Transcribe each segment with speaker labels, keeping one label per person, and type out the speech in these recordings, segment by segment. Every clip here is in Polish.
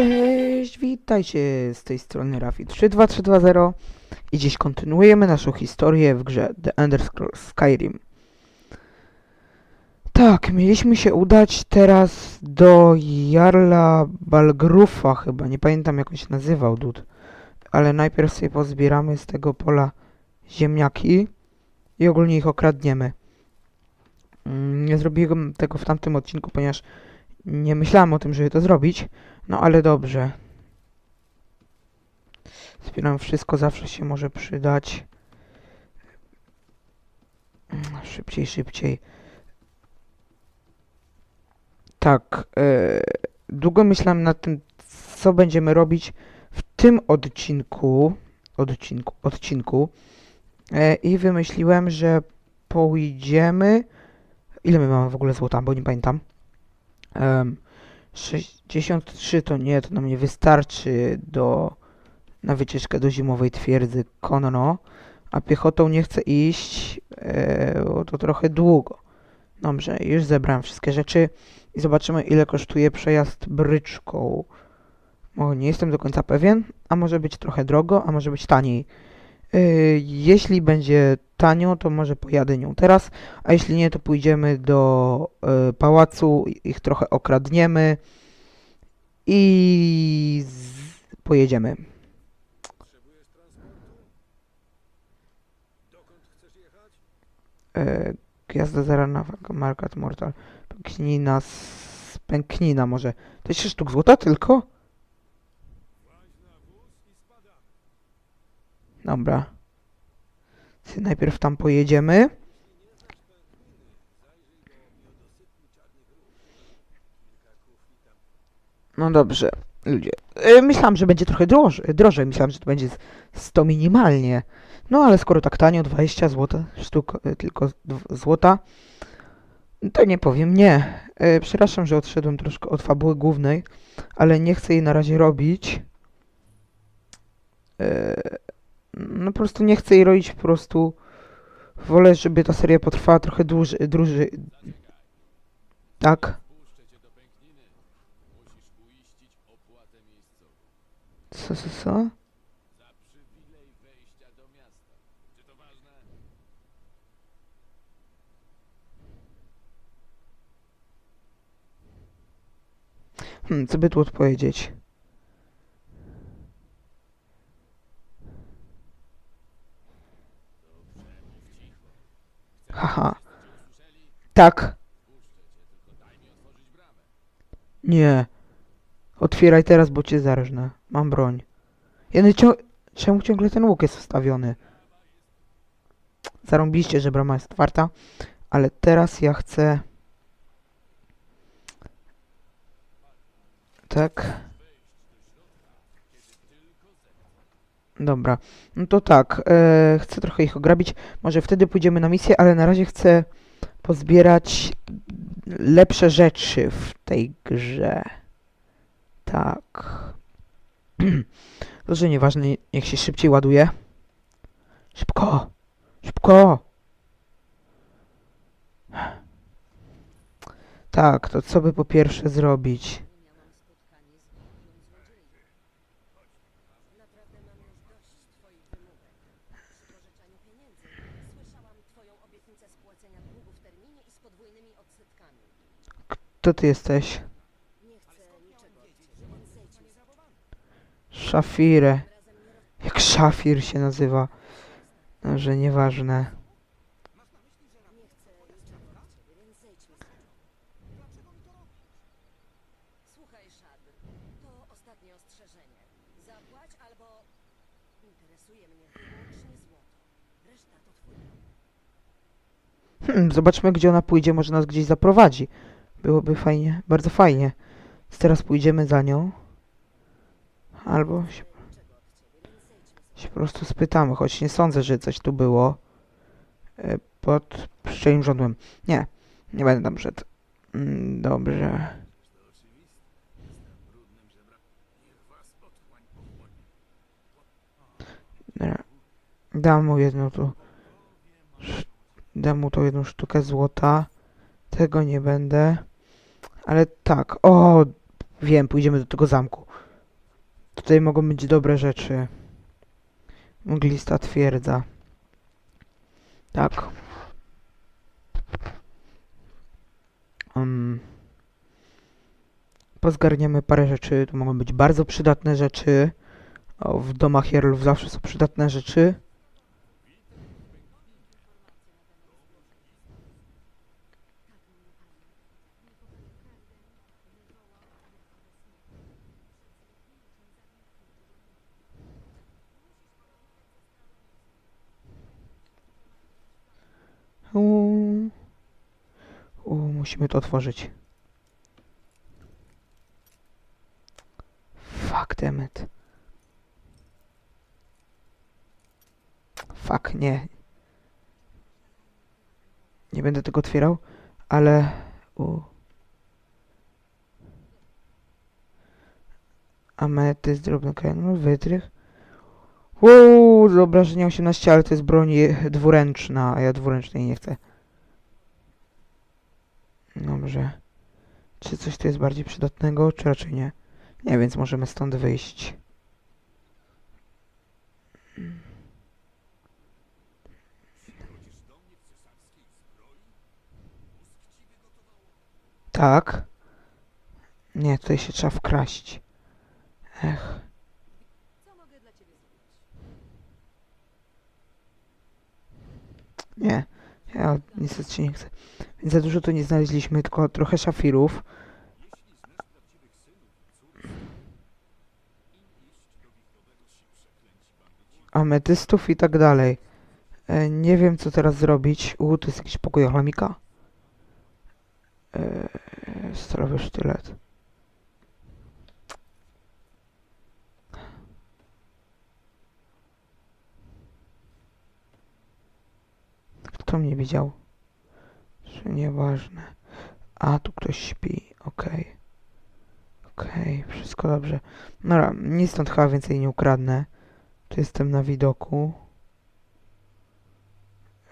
Speaker 1: Cześć, witajcie z tej strony Rafi32320 i dziś kontynuujemy naszą historię w grze The Ender Scrolls Skyrim. Tak, mieliśmy się udać teraz do Jarla Balgrufa chyba, nie pamiętam jak on się nazywał, dud. Ale najpierw sobie pozbieramy z tego pola ziemniaki i ogólnie ich okradniemy. Mm, Nie zrobiłem tego w tamtym odcinku, ponieważ nie myślałem o tym, żeby to zrobić. No ale dobrze. Zbieram wszystko, zawsze się może przydać. Szybciej, szybciej. Tak. E, długo myślałem nad tym, co będziemy robić w tym odcinku. Odcinku. Odcinku. E, I wymyśliłem, że pójdziemy. Ile my mamy w ogóle złota, bo nie pamiętam. Em, 63 to nie, to nam nie wystarczy do, na wycieczkę do zimowej twierdzy konno, a piechotą nie chcę iść, e, bo to trochę długo. Dobrze, już zebrałem wszystkie rzeczy i zobaczymy ile kosztuje przejazd bryczką. Bo nie jestem do końca pewien, a może być trochę drogo, a może być taniej. E, jeśli będzie tanio, to może pojadę nią teraz, a jeśli nie, to pójdziemy do e, pałacu, ich trochę okradniemy i pojedziemy. E, Gwiazda zarana, Markat Mortal, pęknina, pęknina może. To jest 3 sztuk złota tylko? Dobra. Najpierw tam pojedziemy. No dobrze, ludzie. E, myślałem, że będzie trochę drożej, drożej. Myślałem, że to będzie z 100 minimalnie. No ale skoro tak tanio, 20 zł, sztuk e, tylko złota, to nie powiem nie. E, przepraszam, że odszedłem troszkę od fabuły głównej, ale nie chcę jej na razie robić. No po prostu nie chcę jej robić, po prostu wolę, żeby ta seria potrwała trochę dłużej. dłużej. Tak? Co, co, co? Hmm, co by tu odpowiedzieć? Haha. Tak. Nie. Otwieraj teraz, bo cię zarżnę. Mam broń. Jedy cią... Czemu ciągle ten łuk jest wstawiony? Zarąbiście, że brama jest otwarta. Ale teraz ja chcę... Tak. Dobra. No to tak. E, chcę trochę ich ograbić. Może wtedy pójdziemy na misję, ale na razie chcę pozbierać lepsze rzeczy w tej grze. Tak. Że nieważne, niech się szybciej ładuje. Szybko! Szybko! Tak, to co by po pierwsze zrobić? Kto ty jesteś? Szafirę. Jak szafir się nazywa. No, nieważne. Hmm, zobaczmy, gdzie ona pójdzie. Może nas gdzieś zaprowadzi. Byłoby fajnie. Bardzo fajnie. Więc teraz pójdziemy za nią. Albo się, się po prostu spytamy, choć nie sądzę, że coś tu było. E, Pod pszczelim żądłem. Nie, nie będę tam szedł. Mm, Dobrze. Dam mu jedną tu. Dam mu tą jedną sztukę złota. Tego nie będę. Ale tak. O! Wiem, pójdziemy do tego zamku. Tutaj mogą być dobre rzeczy. Mglista twierdza. Tak. Um, pozgarniamy parę rzeczy. Tu mogą być bardzo przydatne rzeczy. O, w domach Jarlów zawsze są przydatne rzeczy. Uuu. Uuu, musimy to otworzyć. Fuck damn it. Fuck, nie. Nie będę tego otwierał, ale... U. Ametyst, drobny kamień, wytrych. Uuu, z obrażenia 18, ale to jest broń dwuręczna, a ja dwuręcznej nie chcę. Dobrze. Czy coś tu jest bardziej przydatnego, czy raczej nie? Nie, więc możemy stąd wyjść. Tak. Nie, tutaj się trzeba wkraść. Ech. Nie, ja niestety się nie chcę. Więc za dużo tu nie znaleźliśmy, tylko trochę szafirów. Ametystów i tak dalej. E, nie wiem co teraz zrobić. U, to jest jakiś pokój chomika. E, sztylet. Kto mnie widział? Czy nieważne. A, tu ktoś śpi. Okej. Okej, wszystko dobrze. Dobra, nic stąd chyba więcej nie ukradnę. Tu jestem na widoku.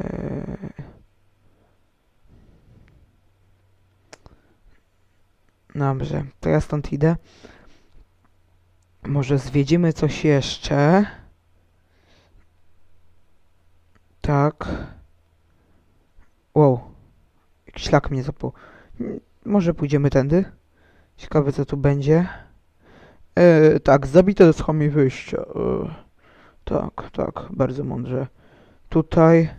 Speaker 1: Eee... Dobrze, to ja stąd idę. Może zwiedzimy coś jeszcze. Tak. Wow. Szlak mnie. Mm, Może pójdziemy tędy? Ciekawe co tu będzie. E, tak, zabite z chomie wyjścia. E, tak, tak, bardzo mądrze. Tutaj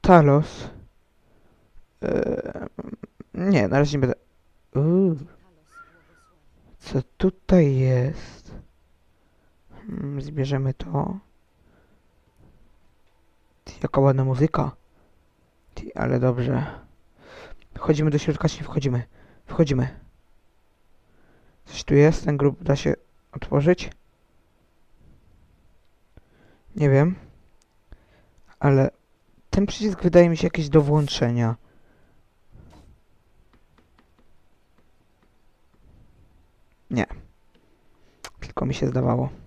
Speaker 2: Talos.
Speaker 1: E, nie, na razie nie będę. Co tutaj jest? Hmm, zbierzemy to. Jaka ładna muzyka. Ty, ale dobrze. Wchodzimy do środka, nie wchodzimy? Wchodzimy. Coś tu jest? Ten grób da się otworzyć? Nie wiem. Ale ten przycisk wydaje mi się jakiś do włączenia. Nie. Tylko mi się zdawało.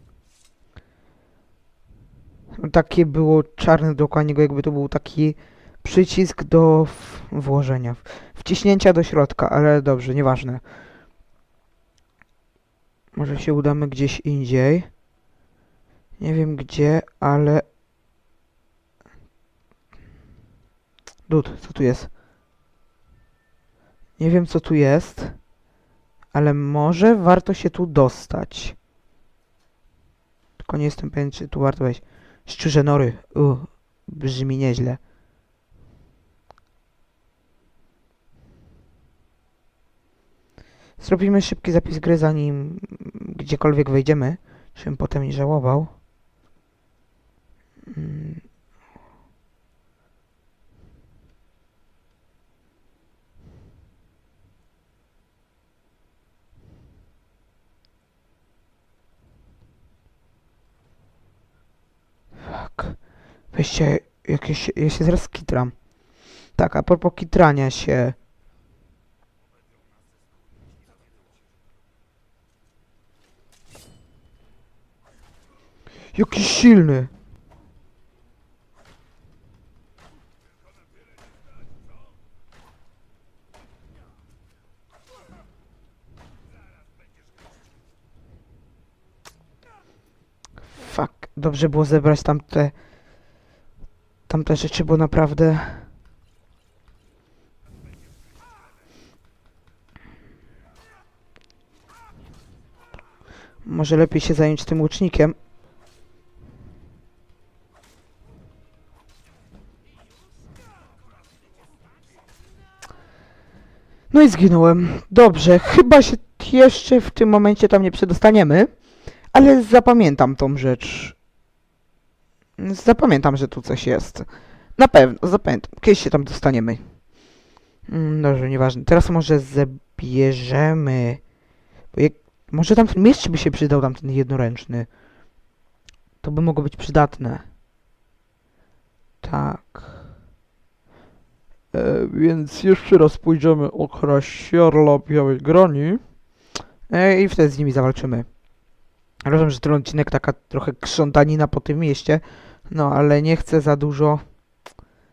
Speaker 1: Takie było czarne dookoła niego, jakby to był taki przycisk do włożenia, wciśnięcia do środka, ale dobrze, nieważne. Może się udamy gdzieś indziej. Nie wiem gdzie, ale... Dud, co tu jest? Nie wiem co tu jest, ale może warto się tu dostać. Tylko nie jestem pewien, czy tu warto wejść. Szczerze nory, uh, brzmi nieźle. Zrobimy szybki zapis gry, zanim gdziekolwiek wejdziemy, żebym potem nie żałował. Fuck. Weźcie jakieś... Ja się zaraz kitram. Tak, a propos kitrania się... Jaki silny! Dobrze było zebrać tamte tamte rzeczy, bo naprawdę może lepiej się zająć tym łucznikiem. No i zginąłem. Dobrze, chyba się jeszcze w tym momencie tam nie przedostaniemy, ale zapamiętam tą rzecz. Zapamiętam, że tu coś jest. Na pewno, zapamiętam. Kiedyś się tam dostaniemy. Mm, Dobrze, nieważne. Teraz może zabierzemy... Bo jak... Może tam ten miecz by się przydał, tam ten jednoręczny. To by mogło być przydatne. Tak. E, więc jeszcze raz pójdziemy okraść Sierla Białej Grani. E, I wtedy z nimi zawalczymy. Rozumiem, że ten odcinek taka trochę krzątanina po tym mieście, no ale nie chcę za dużo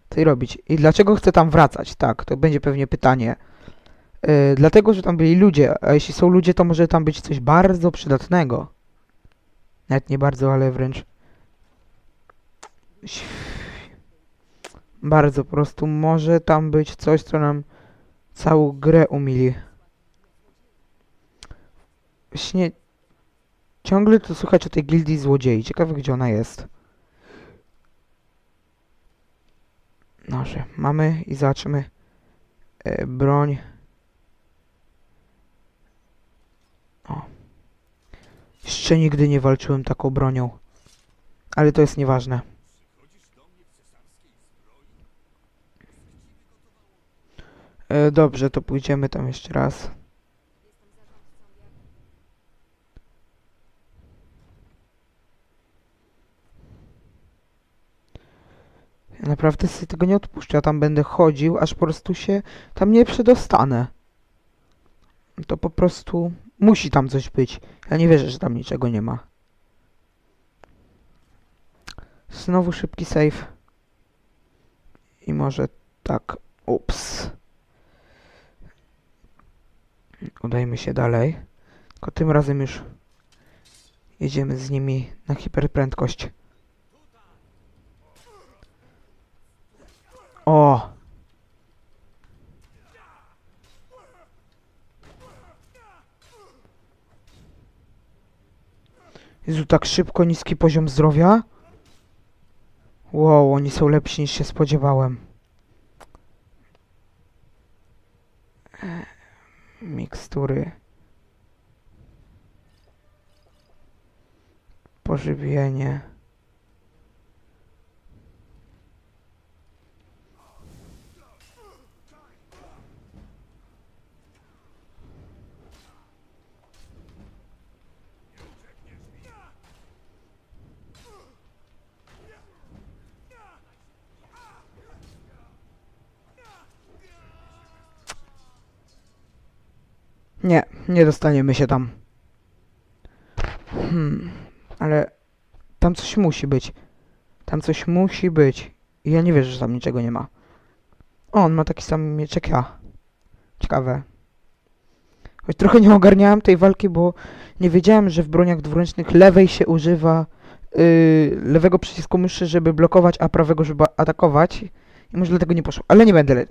Speaker 1: tej robić. I dlaczego chcę tam wracać? Tak, to będzie pewnie pytanie. E, dlatego, że tam byli ludzie, a jeśli są ludzie, to może tam być coś bardzo przydatnego. Nawet nie bardzo, ale wręcz bardzo po prostu może tam być coś, co nam całą grę umili. Właśnie ciągle tu słychać o tej gildii złodziei. Ciekawe, gdzie ona jest. Dobrze, mamy i zobaczymy e, broń. O. Jeszcze nigdy nie walczyłem taką bronią. Ale to jest nieważne. E, dobrze, to pójdziemy tam jeszcze raz. Naprawdę sobie tego nie odpuszczę. Ja tam będę chodził, aż po prostu się tam nie przedostanę. To po prostu musi tam coś być. Ja nie wierzę, że tam niczego nie ma. Znowu szybki save. I może tak. Ups. Udajmy się dalej. Tylko tym razem już jedziemy z nimi na hiperprędkość. O! Jezu, tak szybko niski poziom zdrowia? Wow, oni są lepsi niż się spodziewałem. E, Mikstury. Pożywienie. Nie, nie dostaniemy się tam. Hmm, ale tam coś musi być. Tam coś musi być. I ja nie wierzę, że tam niczego nie ma. O, on ma taki sam miecz jak ja. Ciekawe. Choć trochę nie ogarniałem tej walki, bo nie wiedziałem, że w broniach dwuręcznych lewej się używa yy, lewego przycisku myszy, żeby blokować, a prawego, żeby atakować. I może dlatego nie poszło. Ale nie będę,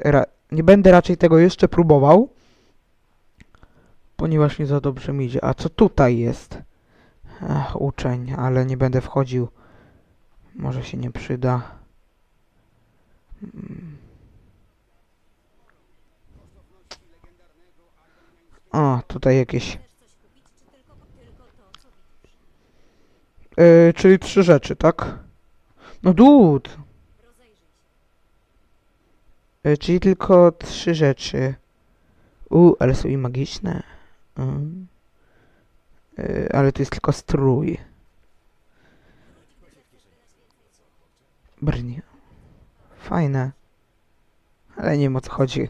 Speaker 1: nie będę raczej tego jeszcze próbował ponieważ nie za dobrze mi idzie. A co tutaj jest? Ach, uczeń, ale nie będę wchodził. Może się nie przyda. Mm. O, tutaj jakieś. Yy, czyli trzy rzeczy, tak? No dud!
Speaker 2: Rozejrzyj się.
Speaker 1: Yy, czyli tylko trzy rzeczy. U, ale są i magiczne. Mm. Yy, ale to jest tylko strój. Brnie. Fajne. Ale nie wiem o co chodzi.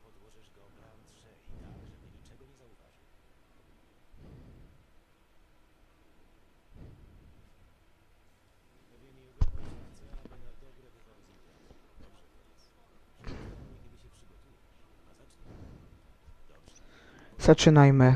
Speaker 1: Zaczynajmy.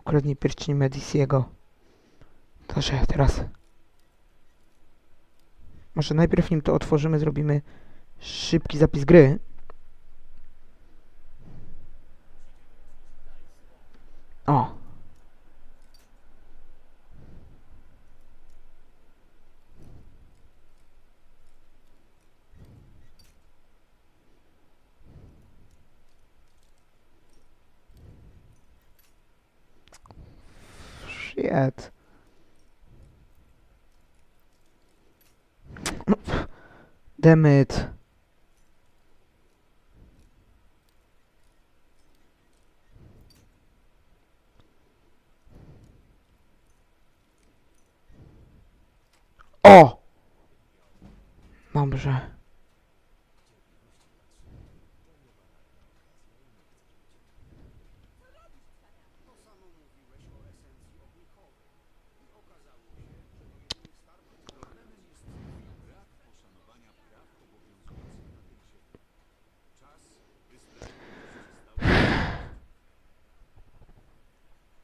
Speaker 1: Ukradnij pierścień Medisiego. Dobrze, teraz. Może najpierw nim to otworzymy, zrobimy szybki zapis gry. O. Shit. Damn it. O! Dobrze.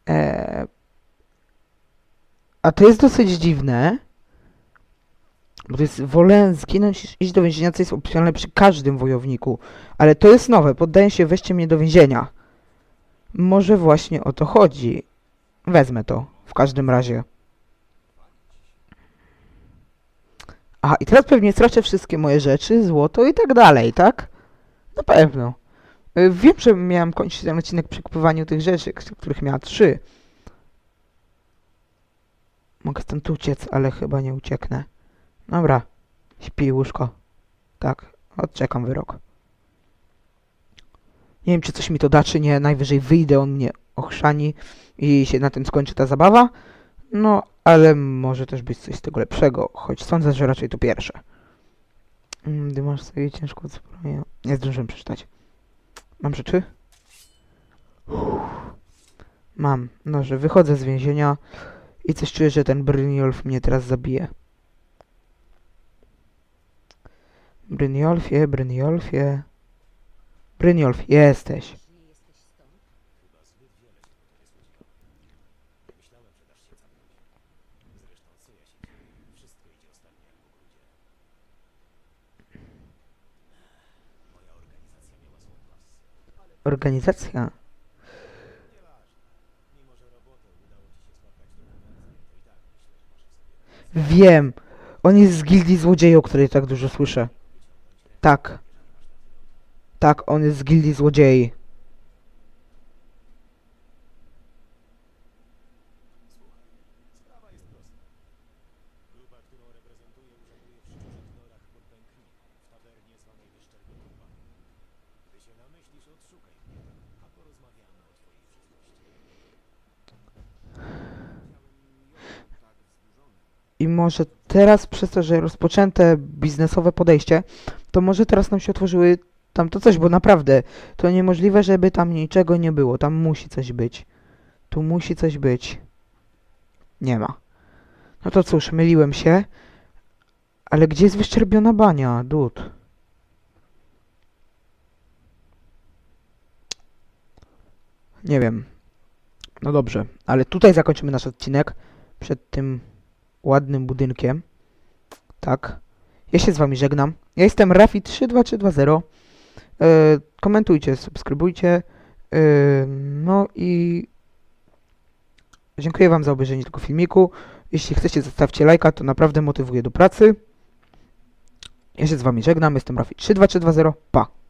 Speaker 1: Eee, a to jest dosyć dziwne. Bo to jest, wolę zginąć niż iść do więzienia, co jest opcjonalne przy każdym wojowniku. Ale to jest nowe, poddaję się, weźcie mnie do więzienia. Może właśnie o to chodzi. Wezmę to, w każdym razie. Aha, i teraz pewnie stracę wszystkie moje rzeczy, złoto i tak dalej, tak? Na pewno. Y, Wiem, że miałem kończyć ten odcinek przy kupowaniu tych rzeczy, których miała trzy. Mogę stąd uciec, ale chyba nie ucieknę. Dobra, śpi łóżko. Tak, odczekam wyrok. Nie wiem, czy coś mi to da, czy nie. Najwyżej wyjdę, on mnie ochrzani i się na tym skończy ta zabawa. No, ale może też być coś z tego lepszego, choć sądzę, że raczej to pierwsze. Mm, Gdy masz sobie ciężką zbroję... Nie zdążyłem przeczytać. Mam rzeczy? Uff. Mam. No, że wychodzę z więzienia i coś czuję, że ten Brynjolf mnie teraz zabije. Brynjolfie, Brynjolfie. Brynjolf, jesteś. Organizacja. Wiem. On jest z gildii złodziei, o której tak dużo słyszę. Tak. Tak, on jest z gildii złodziei. I może teraz, przez to, że rozpoczęte biznesowe podejście, to może teraz nam się otworzyły tam to coś, bo naprawdę to niemożliwe, żeby tam niczego nie było. Tam musi coś być. Tu musi coś być. Nie ma. No to cóż, myliłem się. Ale gdzie jest wyszczerbiona bania, dud? Nie wiem. No dobrze, ale tutaj zakończymy nasz odcinek przed tym ładnym budynkiem. Tak. Ja się z wami żegnam. Ja jestem Rafi32320. E, komentujcie, subskrybujcie. E, no i dziękuję wam za obejrzenie tego filmiku. Jeśli chcecie, zostawcie lajka, to naprawdę motywuje do pracy. Ja się z wami żegnam. Jestem Rafi32320. Pa.